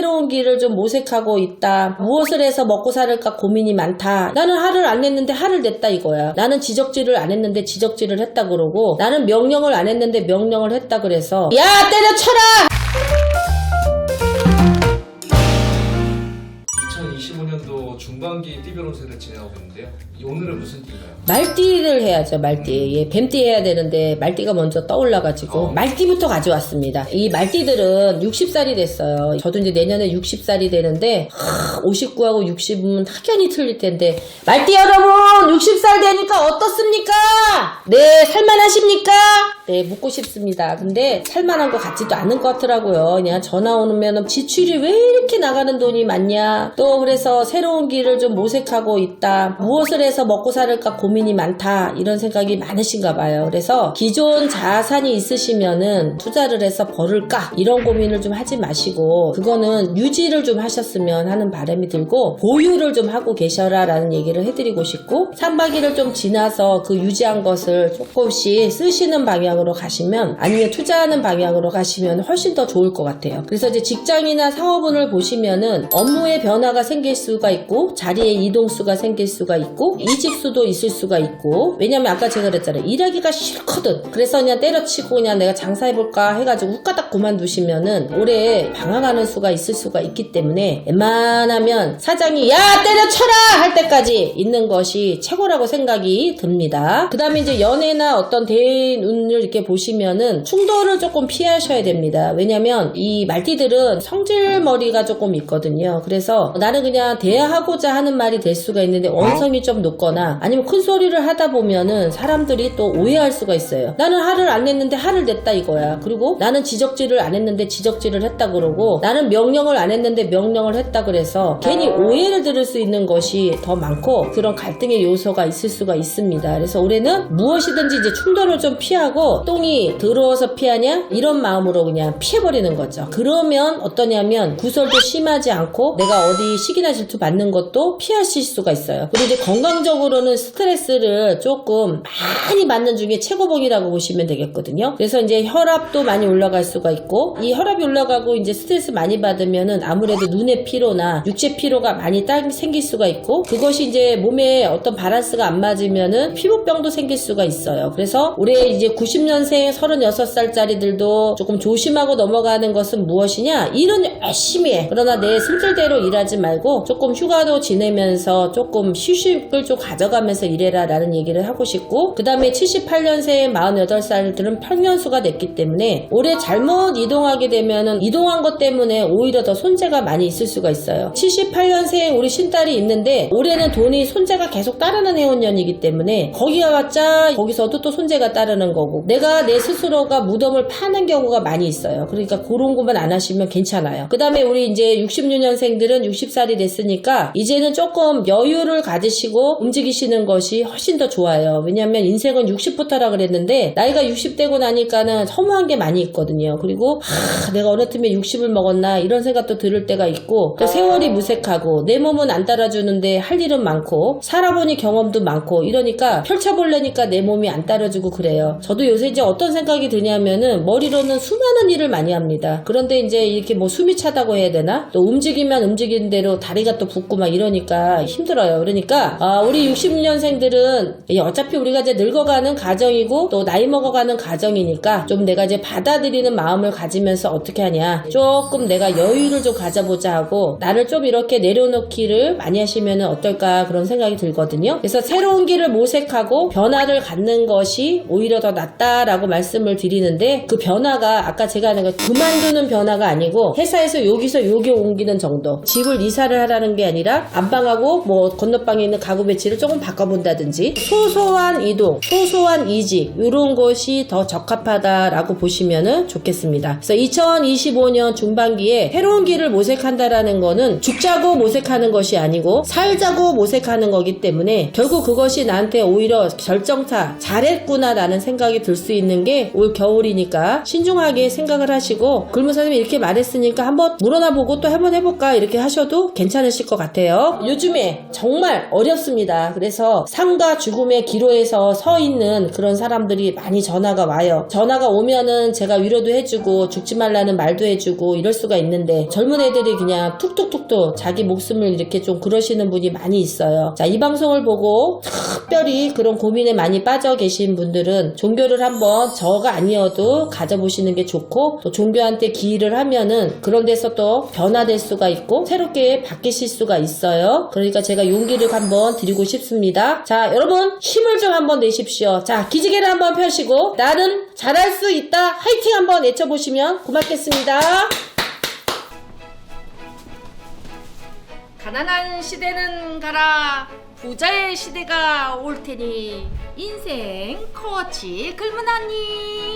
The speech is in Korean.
새로운 길을 좀 모색하고 있다. 무엇을 해서 먹고 살을까 고민이 많다. 나는 화를 안 냈는데 화를 냈다 이거야. 나는 지적질을 안 했는데 지적질을 했다 그러고 나는 명령을 안 했는데 명령을 했다 그래서 야 때려쳐라! 중반기 띠변호세를 진행하고 있는데요. 이 오늘은 무슨 띠인가요? 말띠를 해야죠, 말띠. 예, 뱀띠 해야 되는데, 말띠가 먼저 떠올라가지고, 어. 말띠부터 가져왔습니다. 이 말띠들은 60살이 됐어요. 저도 이제 내년에 60살이 되는데, 하, 59하고 60은 확연히 틀릴 텐데, 말띠 여러분! 60살 되니까 어떻습니까? 네, 살만하십니까? 네, 묻고 싶습니다. 근데, 살만한 것 같지도 않은 것 같더라고요. 그냥 전화 오면 지출이 왜 이렇게 나가는 돈이 많냐? 또, 그래서 새로운 길을 좀 모색하고 있다. 무엇을 해서 먹고 살을까 고민이 많다. 이런 생각이 많으신가 봐요. 그래서 기존 자산이 있으시면은 투자를 해서 벌을까? 이런 고민을 좀 하지 마시고, 그거는 유지를 좀 하셨으면 하는 바람이 들고, 보유를 좀 하고 계셔라 라는 얘기를 해드리고 싶고, 상반기를 좀 지나서 그 유지한 것을 조금씩 쓰시는 방향으로 가시면, 아니면 투자하는 방향으로 가시면 훨씬 더 좋을 것 같아요. 그래서 이제 직장이나 사업운을 보시면은 업무의 변화가 생길 수가 있고, 자리의 이동수가 생길 수가 있고, 이직수도 있을 수가 있고, 왜냐면 아까 제가 그랬잖아요. 일하기가 싫거든. 그래서 그냥 때려치고 그냥 내가 장사해볼까 해가지고 후까닥 그만두시면은 올해 방황하는 수가 있을 수가 있기 때문에 웬만하면 사장이 야 때려쳐라 할 때까지 있는 것이 최고라고 생각이 듭니다. 그 다음에 이제 연애나 어떤 대인 운을 이렇게 보시면은 충돌을 조금 피하셔야 됩니다. 왜냐면 이 말띠들은 성질머리가 조금 있거든요. 그래서 나는 그냥 대화하고자 하는 말이 될 수가 있는데 원성이 좀 높거나 아니면 큰 소리를 하다 보면은 사람들이 또 오해할 수가 있어요. 나는 화를 안 냈는데 화를 냈다 이거야. 그리고 나는 지적질을 안 했는데 지적질을 했다 그러고 나는 명령을 안 했는데 명령을 했다 그래서 괜히 오해를 들을 수 있는 것이 더 많고 그런 갈등의 요소가 있을 수가 있습니다. 그래서 올해는 무엇이든지 이제 충돌을 좀 피하고 똥이 들어와서 피하냐 이런 마음으로 그냥 피해버리는 거죠. 그러면 어떠냐면 구설도 심하지 않고 내가 어디 시기나 질투 받는 것도 피하실 수가 있어요. 그리고 이제 건강적으로는 스트레스를 조금 많이 받는 중에 최고봉이라고 보시면 되겠거든요. 그래서 이제 혈압도 많이 올라갈 수가 있고 이 혈압이 올라가고 이제 스트레스 많이 받으면은 아무래도 눈의 피로나 육체 피로가 많이 딸 생길 수가 있고 그것이 이제 몸에 어떤 바란스가 안 맞으면은 피부병도 생길 수가 있어요. 그래서 올해 이제 90년생 36살짜리들도 조금 조심하고 넘어가는 것은 무엇이냐? 일은 열심히 해. 그러나 내 승질대로 일하지 말고 조금 휴가도 지내면서 조금 휴식을 좀 가져가면서 일해라 라는 얘기를 하고 싶고 그 다음에 78년생 48살들은 평년수가 됐기 때문에 올해 잘못 이동하게 되면은 이동한 것 때문에 오히려 더 손재가 많이 있을 수가 있어요. 78년생 우리 신딸이 있는데 올해는 돈이 손재가 계속 따르는 해운년이기 때문에 거기 가봤자 거기서도 또 손재가 따르는 거고 내가 내 스스로가 무덤을 파는 경우가 많이 있어요. 그러니까 그런 것만 안 하시면 괜찮아요. 그 다음에 우리 이제 66년생들은 60살이 됐으니까 이제 는 조금 여유를 가지시고 움직이시는 것이 훨씬 더 좋아요. 왜냐면 인생은 60부터라 그랬는데 나이가 60되고 나니까는 허무한 게 많이 있거든요. 그리고 하, 내가 어느 틈에 60을 먹었나 이런 생각도 들을 때가 있고 또 세월이 무색하고 내 몸은 안 따라주는데 할 일은 많고 살아보니 경험도 많고 이러니까 펼쳐보려니까 내 몸이 안 따라주고 그래요. 저도 요새 이제 어떤 생각이 드냐면은 머리로는 수많은 일을 많이 합니다. 그런데 이제 이렇게 뭐 숨이 차다고 해야 되나? 또 움직이면 움직이는 대로 다리가 또 붓고 막 이 러니까 힘들어요. 그러니까 아, 우리 60년생들은 어차피 우리가 이제 늙어가는 가정이고 또 나이 먹어가는 가정이니까 좀 내가 이제 받아들이는 마음을 가지면서 어떻게 하냐 조금 내가 여유를 좀 가져보자 하고 나를 좀 이렇게 내려놓기를 많이 하시면 어떨까 그런 생각이 들거든요. 그래서 새로운 길을 모색하고 변화를 갖는 것이 오히려 더 낫다라고 말씀을 드리는데 그 변화가 아까 제가 하는 거 그만두는 변화가 아니고 회사에서 여기서 여기 옮기는 정도 집을 이사를 하라는 게 아니라 안방하고 뭐 건너방에 있는 가구 배치를 조금 바꿔본다든지 소소한 이동 소소한 이직 이런 것이 더 적합하다라고 보시면 좋겠습니다. 그래서 2025년 중반기에 새로운 길을 모색한다라는 거는 죽자고 모색하는 것이 아니고 살자고 모색하는 거기 때문에 결국 그것이 나한테 오히려 결정타 잘했구나라는 생각이 들 수 있는 게 올 겨울이니까 신중하게 생각을 하시고 글무 선생님이 이렇게 말했으니까 한번 물어나 보고 또 한번 해볼까 이렇게 하셔도 괜찮으실 것 같아요. 요즘에 정말 어렵습니다. 그래서 삶과 죽음의 기로에서 서 있는 그런 사람들이 많이 전화가 와요. 전화가 오면은 제가 위로도 해주고 죽지 말라는 말도 해주고 이럴 수가 있는데 젊은 애들이 그냥 툭툭툭툭 자기 목숨을 이렇게 좀 그러시는 분이 많이 있어요. 자, 이 방송을 보고 특별히 그런 고민에 많이 빠져 계신 분들은 종교를 한번 저가 아니어도 가져보시는 게 좋고 또 종교한테 기일을 하면은 그런 데서 또 변화될 수가 있고 새롭게 바뀌실 수가 있어요. 그러니까 제가 용기를 한번 드리고 싶습니다. 자, 여러분 힘을 좀 한번 내십시오. 자, 기지개를 한번 펴시고 나는 잘할 수 있다. 화이팅 한번 외쳐보시면 고맙겠습니다. 가난한 시대는 가라 부자의 시대가 올 테니 인생 코치 글문하니